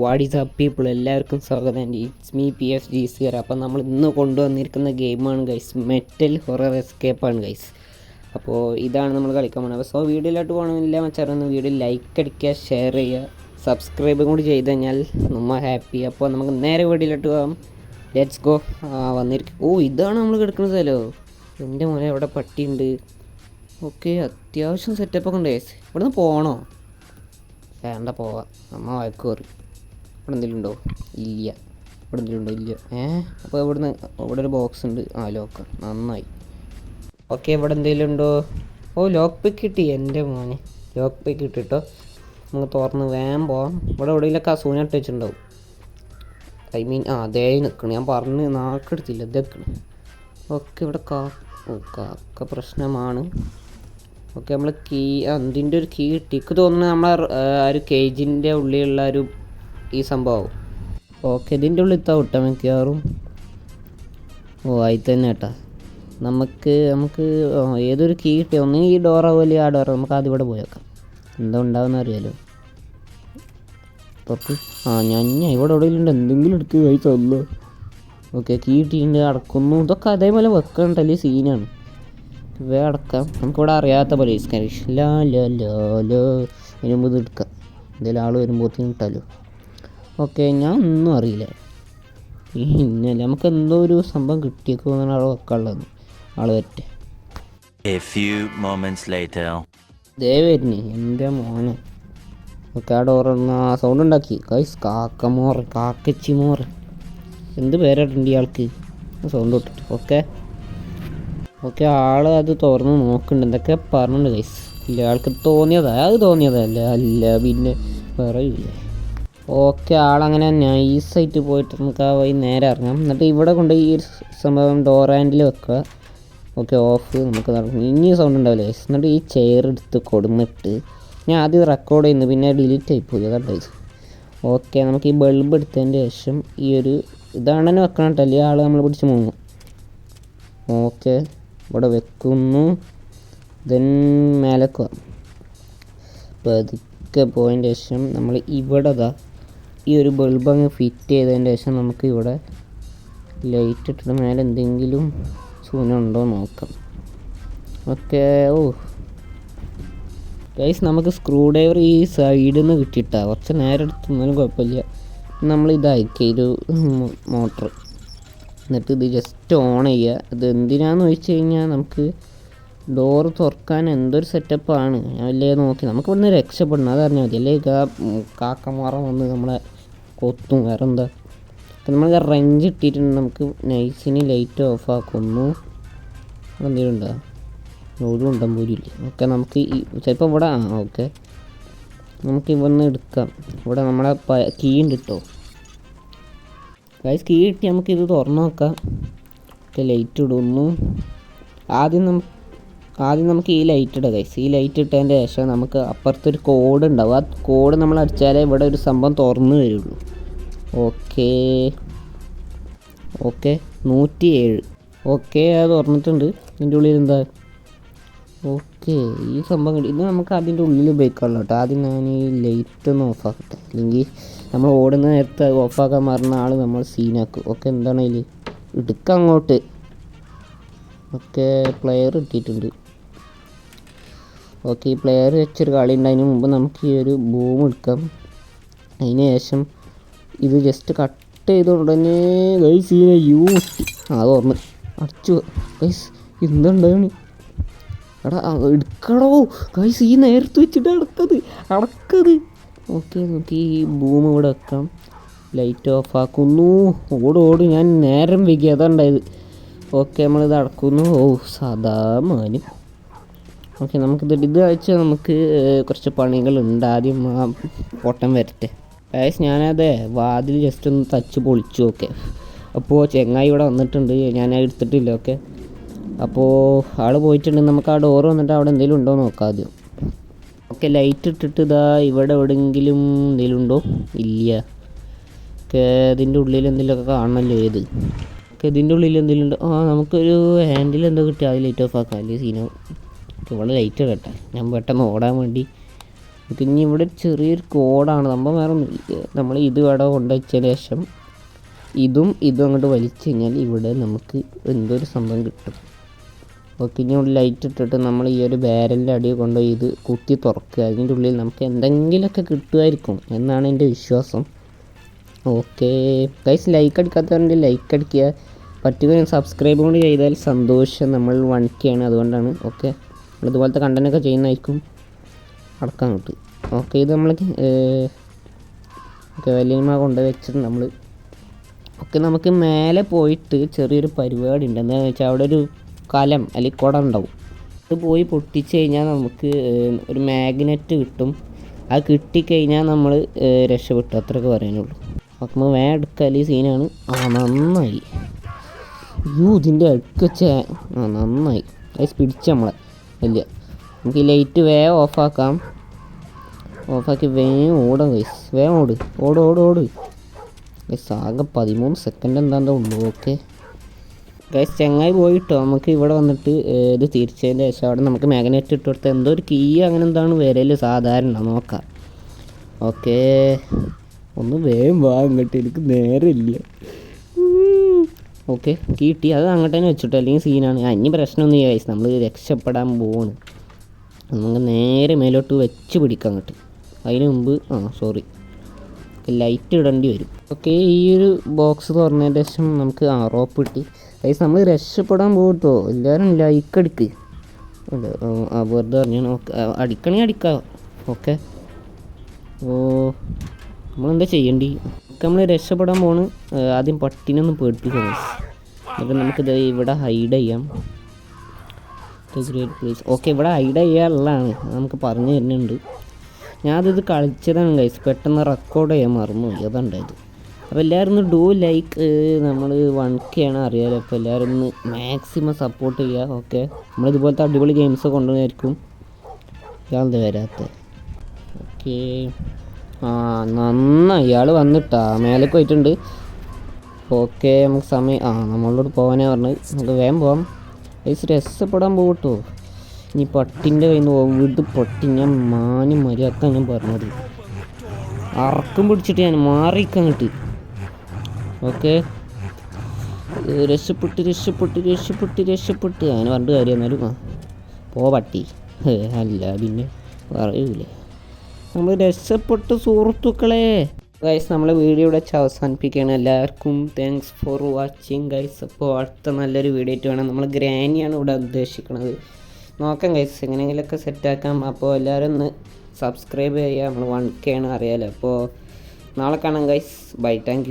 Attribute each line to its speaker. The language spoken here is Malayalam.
Speaker 1: വാട്ട് ഈസ് അപ്പ് പീപ്പിൾ എല്ലാവർക്കും സ്വാഗതം. It's me P F G സിയർ അപ്പം നമ്മൾ ഇന്ന് കൊണ്ടുവന്നിരിക്കുന്ന ഗെയിമാണ് ഗൈസ് മെറ്റൽ ഹൊറർ എസ്കേപ്പാണ് ഗൈസ് അപ്പോൾ ഇതാണ് നമ്മൾ കളിക്കാൻ പോകുന്നത്. സോ വീഡിയോയിലോട്ട് പോകണമെന്നില്ല മച്ചാറൊന്ന് വീഡിയോ ലൈക്ക് അടിക്കുക ഷെയർ ചെയ്യുക സബ്സ്ക്രൈബും കൂടി ചെയ്ത് കഴിഞ്ഞാൽ നമ്മൾ ഹാപ്പി അപ്പോൾ നമുക്ക് നേരെ വീഡിയോയിലോട്ട് പോകാം. ലെറ്റ്സ് ഗോ വന്നിരിക്കും ഓ ഇതാണ് നമ്മൾ കിടക്കുന്ന സ്ഥലമോ എന്റെ മോനെ അവിടെ പട്ടിയുണ്ട്. ഓക്കെ അത്യാവശ്യം സെറ്റപ്പൊക്കെ ഉണ്ട് ഗൈസ് ഇവിടുന്ന് പോകണോ വേണ്ട പോവാം. അമ്മ വഴക്ക് കയറി ഇവിടെ എന്തെങ്കിലും ഉണ്ടോ ഇല്ല. ഇവിടെ എന്തെങ്കിലും ഉണ്ടോ ഇല്ല. ഏ? അപ്പോൾ ഇവിടുന്ന് ഇവിടെ ഒരു ബോക്സ് ഉണ്ട്. ആ ലോക്ക് നന്നായി. ഓക്കെ ഇവിടെ എന്തെങ്കിലും ഉണ്ടോ? ഓ ലോക്ക് പിക്ക് കിട്ടി. എന്റെ മോനെ. ലോക്ക് പിക്ക് കിട്ടിട്ടോ? നമുക്ക് തുറന്ന് വേഗം പോവാം. ഇവിടെ എവിടെയെങ്കിലൊക്കെ അസൂന ഇട്ട് വെച്ചിട്ടുണ്ടാവും. ഐ മീൻ ആ അതേ നിൽക്കണം. ഞാൻ പറഞ്ഞ് നാക്കെടുത്തില്ല. ഇതൊക്കെ ഓക്കെ ഇവിടെ കാ ഓ കാക്ക പ്രശ്നമാണ്. ഓക്കെ നമ്മൾ കീ അതിന്റെ ഒരു കീ കിട്ടി. എനിക്ക് തോന്നുന്നു നമ്മൾ ആ ഒരു കേജിന്റെ ഉള്ളിലുള്ള ഒരു ഈ സംഭവം. ഓക്കെ ഇതിന്റെ ഉള്ളിൽ തവിട്ട മിക്കവാറും. ഓ ആയി തന്നെ കേട്ടാ. നമുക്ക് നമുക്ക് ഏതൊരു കീ കിട്ടി ഒന്ന് ഈ ഡോറ പോലെ ആ ഡോറ നമുക്ക് ആദ്യം ഇവിടെ പോയേക്കാം എന്താ ഉണ്ടാവുന്ന അറിയാലോ. പുറത്ത് ആ ഞാൻ ഇവിടെ എവിടെയെങ്കിലും എന്തെങ്കിലും എടുത്ത് കഴിച്ചല്ലോ ഓക്കെ കീ കിട്ടിയിട്ടുണ്ട് അടക്കുന്നു. ഇതൊക്കെ അതേപോലെ വെക്കണ്ടല്ലേ സീനാണ് ഇവ അടക്കാം. നമുക്കിവിടെ അറിയാത്ത പോലെ ലാ ലാ ലാ ലോ. ഇനി ഇത് എടുക്കാം. എന്തെങ്കിലും ആൾ വരുമ്പോഴത്തേക്കും കിട്ടാലോ ഓക്കെ ഞാൻ ഒന്നും അറിയില്ല. പിന്നെ നമുക്ക് എന്തോ ഒരു സംഭവം കിട്ടിയേക്കുമെന്നാണ് ആൾ വെക്കാനുള്ളത്. ആൾ
Speaker 2: later.
Speaker 1: ദേ വരുന്നേ എന്റെ മോനെ. ഓക്കെ ആ ഡോറന്ന് ആ സൗണ്ട് ഉണ്ടാക്കി. കൈസ് കാക്കമോറ് കാക്കച്ചി മോറ് എന്ത് പേരായിട്ടുണ്ട് ഇയാൾക്ക് സൗണ്ട് ഇട്ടിട്ട് ഓക്കെ. ഓക്കെ ആൾ അത് തുറന്ന് നോക്കുന്നുണ്ട്. എന്തൊക്കെ പറഞ്ഞിട്ടുണ്ട് കൈസ് ഇല്ല ആൾക്ക് തോന്നിയതാ അത് തോന്നിയതല്ല അല്ല പിന്നെ പറയില്ല ഓക്കെ ആളങ്ങനെ നൈസായിട്ട് പോയിട്ട് നമുക്ക് ആ വഴി നേരെ ഇറങ്ങാം. എന്നിട്ട് ഇവിടെ കൊണ്ട് ഈ ഒരു സംഭവം ഡോർ ഹാൻഡിൽ വെക്കുക. ഓക്കെ ഓഫ് നമുക്ക് നടക്കും. ഇനി സൗണ്ട് ഉണ്ടാവില്ലേ. എന്നിട്ട് ഈ ചെയർ എടുത്ത് കൊടുന്നിട്ട് ഞാൻ ആദ്യം റെക്കോർഡ് ചെയ്യുന്നു പിന്നെ ഡിലീറ്റ് ആയിപ്പോയി അതാണ് ഇത് ഓക്കെ നമുക്ക് ഈ ബൾബ് എടുത്തതിന്റെ ശേഷം ഈ ഒരു ഇതാണ് തന്നെ വെക്കണം കേട്ടോ. അല്ലെങ്കിൽ ആൾ നമ്മൾ പിടിച്ച് മുങ്ങും. ഓക്കെ ഇവിടെ വെക്കുന്നു. ദെൻ മേലേക്ക് പതുക്കെ പോയതിന്റെ ശേഷം നമ്മൾ ഇവിടെ ദാ ഈ ഒരു ബൾബ് അങ്ങ് ഫിറ്റ് ചെയ്തതിന്റെ ശേഷം നമുക്ക് ഇവിടെ ലൈറ്റ് ഇട്ടിട്ട് മേലെ എന്തെങ്കിലും സൂനുണ്ടോ നോക്കാം. Okay oh. ഗൈസ് നമുക്ക് സ്ക്രൂ ഡ്രൈവർ ഈ സൈഡിൽ നിന്ന് കിട്ടിയിട്ടാ. കുറച്ച് നേരം എടുത്തൊന്നാലും കുഴപ്പമില്ല. നമ്മൾ ഇതാക്കി ഒരു മോട്ടർ എന്നിട്ട് ഇത് ജസ്റ്റ് ഓൺ ചെയ്യുക. ഇത് എന്തിനാന്ന് ചോദിച്ചു കഴിഞ്ഞാൽ നമുക്ക് ഡോറ് തുറക്കാൻ എന്തൊരു സെറ്റപ്പാണ് ഞാൻ അല്ലേ നോക്കി. നമുക്ക് ഇവിടുന്ന് രക്ഷപ്പെടണം അതറിഞ്ഞാൽ മതി. അല്ലേ കാക്കമാറ വന്ന് നമ്മളെ കൊത്തും. വേറെ എന്താ? നമ്മൾ റെഞ്ച് ഇട്ടിട്ടുണ്ട്. നമുക്ക് നൈസിന് ലൈറ്റ് ഓഫ് ആക്കുന്നു. എന്തെങ്കിലും ഉണ്ടോ? ഒരു ഉണ്ടാകും പോലും ഇല്ല. ഓക്കെ നമുക്ക് ഈ ചിലപ്പോൾ ഇവിടെ ആ ഓക്കെ. നമുക്ക് ഇവിടുന്ന് എടുക്കാം. ഇവിടെ നമ്മളെ കീ ഉണ്ട് കേട്ടോ ഗൈസ് കീ കിട്ടി. നമുക്ക് ഇത് തുറന്നു നോക്കാം. ലൈറ്റ് ഇടുന്നു. ആദ്യം നമുക്ക് ആദ്യം നമുക്ക് ഈ ലൈറ്റ് ഇടുക ഗൈസ് ഈ ലൈറ്റ് ഇട്ടതിന്റെ ശേഷം നമുക്ക് അപ്പുറത്തൊരു കോഡ് ഉണ്ടാവും. ആ കോഡ് നമ്മൾ അടിച്ചാലേ ഇവിടെ ഒരു സംഭവം തുറന്നു വരുള്ളൂ. ഓക്കേ ഓക്കെ നൂറ്റി ഏഴ് ഓക്കെ അത് തുറന്നിട്ടുണ്ട്. ഇതിന്റെ ഉള്ളിൽ എന്താ? ഓക്കെ ഈ സംഭവം ഇത് നമുക്ക് അതിന്റെ ഉള്ളിൽ ഉപയോഗിക്കാമല്ലോ കേട്ടോ. ആദ്യം ഞാൻ ഈ ലൈറ്റ് ഒന്ന് ഓഫാക്കട്ടെ അല്ലെങ്കിൽ നമ്മൾ ഓടുന്ന നേരത്തെ ഓഫാക്കാൻ മറന്ന ആൾ നമ്മൾ സീനാക്കും ഓക്കെ എന്താണ് അതിൽ എടുക്കാം അങ്ങോട്ട്. ഓക്കെ പ്ലെയർ ഇട്ടിട്ടുണ്ട് ഓക്കെ ഈ പ്ലെയർ വെച്ചൊരു കളി ഉണ്ട് അതിന് മുമ്പ് നമുക്ക് ഈ ഒരു ബൂം എടുക്കാം. അതിന് ശേഷം ഇത് ജസ്റ്റ് കട്ട് ചെയ്ത ഉടനെ ഗൈസ് ഈ യൂ അത് ഓർമ്മ അടിച്ചു. ഗൈസ് എന്തുണ്ടാണ് എടാ എടുക്കണോ ഗൈസ് ഈ നേരത്ത് വെച്ചിട്ട് അടക്കത് അടക്കത്. ഓക്കെ നമുക്ക് ഈ ബൂം ഇവിടെ വെക്കാം. ലൈറ്റ് ഓഫ് ആക്കുന്നു. ഓട് ഓട്. ഞാൻ നേരം വൈകി ഓക്കെ നമ്മളിത് അടക്കുന്നു. ഓ സദാ മാനും ഓക്കെ നമുക്കിത് ഇത് വെച്ച് നമുക്ക് കുറച്ച് പണികളുണ്ട്. ആദ്യം ആ ഓട്ടം വരട്ടെ. ഗൈസ് ഞാനത് വാതിൽ ജസ്റ്റ് ഒന്ന് തച്ച് പൊളിച്ചു ഓക്കെ. അപ്പോൾ ചെങ്ങായി ഇവിടെ വന്നിട്ടുണ്ട്. ഞാൻ എടുത്തിട്ടില്ല ഓക്കെ. അപ്പോൾ ആൾ പോയിട്ടുണ്ട്. നമുക്ക് ആ ഡോറ് വന്നിട്ട് അവിടെ എന്തെങ്കിലും ഉണ്ടോ നോക്കാം ആദ്യം. ഓക്കെ ലൈറ്റ് ഇട്ടിട്ട് ഇതാ ഇവിടെ എവിടെയെങ്കിലും എന്തെങ്കിലും ഉണ്ടോ? ഇല്ല. ഓക്കെ ഇതിന്റെ ഉള്ളിൽ എന്തെങ്കിലുമൊക്കെ കാണണമല്ലോ ഏത്? ഓക്കെ ഇതിന്റെ ഉള്ളിൽ എന്തെങ്കിലും ഉണ്ടോ? ആ നമുക്കൊരു ഹാൻഡിൽ എന്തോ കിട്ടി. അത് ലൈറ്റ് ഓഫ് ആക്കാം. അല്ലെങ്കിൽ സീനോ? ഓക്കെ ഇവിടെ ലൈറ്റ് ഇടട്ടെ. ഞാൻ പെട്ടെന്ന് ഓടാൻ വേണ്ടി. പിന്നെ ഇവിടെ ചെറിയൊരു കോഡാണ് നമ്മൾ വേറെ. നമ്മൾ ഇത് ഇവിടെ കൊണ്ടുവച്ചതിന് ശേഷം ഇതും ഇതും അങ്ങോട്ട് വലിച്ചു കഴിഞ്ഞാൽ ഇവിടെ നമുക്ക് എന്തൊരു സംഭവം കിട്ടും. ഓക്കെ ഇനി ഇവിടെ ലൈറ്റ് ഇട്ടിട്ട് നമ്മൾ ഈ ഒരു ബാരലിന്റെ അടിയിൽ കൊണ്ടുപോയി ഇത് കുത്തി തുറക്കുക. അതിന്റെ ഉള്ളിൽ നമുക്ക് എന്തെങ്കിലുമൊക്കെ കിട്ടുമായിരിക്കും എന്നാണ് എന്റെ വിശ്വാസം. ഓക്കെ. ഗൈസ് ലൈക്ക് അടിക്കാത്തവരുണ്ട് ലൈക്ക് അടിക്കുക. പറ്റുക സബ്സ്ക്രൈബ് കൂടി ചെയ്താൽ സന്തോഷം. നമ്മൾ വൺ കെ ആണ്. അതുകൊണ്ടാണ്. ഓക്കെ. നമ്മൾ ഇതുപോലത്തെ കണ്ടന്റൊക്കെ ചെയ്യുന്നതായിരിക്കും അടക്കാൻ കിട്ടും ഓക്കെ ഇത് നമ്മൾ ഓക്കെ വലിയമ്മ കൊണ്ട് വെച്ചിട്ട് നമ്മൾ ഓക്കെ നമുക്ക് മേലെ പോയിട്ട് ചെറിയൊരു പരിപാടി ഉണ്ട് എന്താണെന്ന് വെച്ചാൽ അവിടെ ഒരു കലം അല്ലെങ്കിൽ കുടം ഉണ്ടാവും. അത് പോയി പൊട്ടിച്ച് കഴിഞ്ഞാൽ നമുക്ക് ഒരു മാഗ്നറ്റ് കിട്ടും. അത് കിട്ടിക്കഴിഞ്ഞാൽ നമ്മൾ രക്ഷപ്പെട്ടു. അത്രയൊക്കെ പറയാനുള്ളൂ. നമ്മൾ വേഗം ഈ സീനാണ്. ആ നന്നായി. യൂ ഇതിന്റെ വെച്ച ആ നന്നായി. അത് പിടിച്ച നമ്മളെ. വലിയ നമുക്ക് ഈ ലൈറ്റ് വേഗം ഓഫാക്കാം. ഓഫാക്കി വേഗം ഓടാം ഗൈസ് വേഗം ഓട്. ഓട് ഓട് ഓട്. ഗൈസ് ആകെ പതിമൂന്ന് സെക്കൻഡ് എന്താണ്ടോ ഉള്ളൂ. ഓക്കെ ഗൈസ് ചെങ്ങായി പോയിട്ടോ? നമുക്ക് ഇവിടെ വന്നിട്ട് ഇത് തിരിച്ചതിന്റെ ശേഷം അവിടെ നമുക്ക് മാഗ്നറ്റ് ഇട്ട് കൊടുത്ത എന്തോ ഒരു കീ അങ്ങനെ എന്താണ് വരൽ സാധാരണ നോക്കാം. ഓക്കേ ഒന്ന് വേഗം വാ അങ്ങോട്ട്. എനിക്ക് നേരമില്ല ഓക്കെ കിട്ടി. അത് അങ്ങോട്ട് തന്നെ വെച്ചിട്ടോ. അല്ലെങ്കിൽ സീനാണ്. അന്യ പ്രശ്നമൊന്നും ഈ വയസ്സ് നമ്മൾ രക്ഷപ്പെടാൻ പോവാണ്. നമുക്ക് നേരെ മേലോട്ട് വെച്ച് പിടിക്കാം അങ്ങോട്ട്. അതിന് മുമ്പ് ആ സോറി ലൈറ്റ് ഇടേണ്ടി വരും. ഓക്കെ ഈ ഒരു ബോക്സ് തുറന്നതിന് ശേഷം നമുക്ക് ആ റോപ്പ് കിട്ടി അതായത് നമ്മൾ രക്ഷപ്പെടാൻ പോകട്ടോ എല്ലാവരും ലൈക്ക് അടിക്ക് വെറുതെ പറഞ്ഞു ഓക്കെ അടിക്കണേ അടിക്കാം. ഓക്കെ. ഓ നമ്മളെന്താ ചെയ്യണ്ടി? നമ്മൾ രക്ഷപ്പെടാൻ പോണ് ആദ്യം പട്ടിനൊന്നും പേടിപ്പിക്കാം. എന്നിട്ട് നമുക്കിത് ഇവിടെ ഹൈഡ് ചെയ്യാം. ഗ്രേറ്റ് ഓക്കെ ഇവിടെ ഹൈഡ് ചെയ്യാനുള്ളതാണ്. നമുക്ക് പറഞ്ഞു തരുന്നുണ്ട്. ഞാനത് കളിച്ചതാണ് ഗൈസ് പെട്ടെന്ന് റെക്കോർഡ് ചെയ്യാൻ മറന്നു അതുണ്ടായത് അപ്പോൾ എല്ലാവരും ഒന്ന് ഡൂ ലൈക്ക് നമ്മൾ വൺ കെ ആണ് അറിയാലോ. അപ്പോൾ എല്ലാവരും ഒന്ന് മാക്സിമം സപ്പോർട്ട് ചെയ്യുക ഓക്കെ നമ്മളിതുപോലത്തെ അടിപൊളി ഗെയിംസ് കൊണ്ടുവന്നായിരിക്കും. ഇയാളത് വരാത്ത. ഓക്കെ ആ നന്നായി ഇയാൾ വന്നിട്ടാ മേലേക്ക് പോയിട്ടുണ്ട്. ഓക്കെ നമുക്ക് സമയം ആ നമ്മളോട് പോകാനേ പറഞ്ഞു. നമുക്ക് വേഗം പോവാം. ഐസ് രസപ്പെടാൻ പോകട്ടോ ഇനി പട്ടിന്റെ കയ്യിൽ നിന്ന് പോകും വീട് പൊട്ടി ഞാൻ മാനും മര്യാദ ഞാൻ പറഞ്ഞത് അറക്കും പിടിച്ചിട്ട് ഞാൻ മാറിക്കങ്ങിട്ട് ഓക്കെ. രക്ഷപ്പെട്ട് രക്ഷപ്പെട്ട് രക്ഷപ്പെട്ട് രക്ഷപ്പെട്ട്. അങ്ങനെ പറഞ്ഞിട്ട് കാര്യം എന്നാലും പോ പട്ടി. അല്ല പിന്നെ പറയൂലേ. നമ്മൾ രക്ഷപ്പെട്ട സുഹൃത്തുക്കളെ. ഗൈസ് നമ്മളെ വീഡിയോ ഇവിടെ അവസാനിപ്പിക്കുകയാണ്. എല്ലാവർക്കും താങ്ക്സ് ഫോർ വാച്ചിങ് ഗൈസ് അപ്പോൾ അടുത്ത നല്ലൊരു വീഡിയോ ആയിട്ട് വേണം. നമ്മൾ ഗ്രാനിയാണ് ഇവിടെ ഉദ്ദേശിക്കുന്നത്. നോക്കാം ഗൈസ് എങ്ങനെയെങ്കിലുമൊക്കെ സെറ്റാക്കാം അപ്പോൾ എല്ലാവരും ഒന്ന് സബ്സ്ക്രൈബ് ചെയ്യുക. നമ്മൾ വൺ കെ ആണ് അറിയാലോ. അപ്പോൾ നാളെ കാണാം ഗൈസ് ബൈ താങ്ക്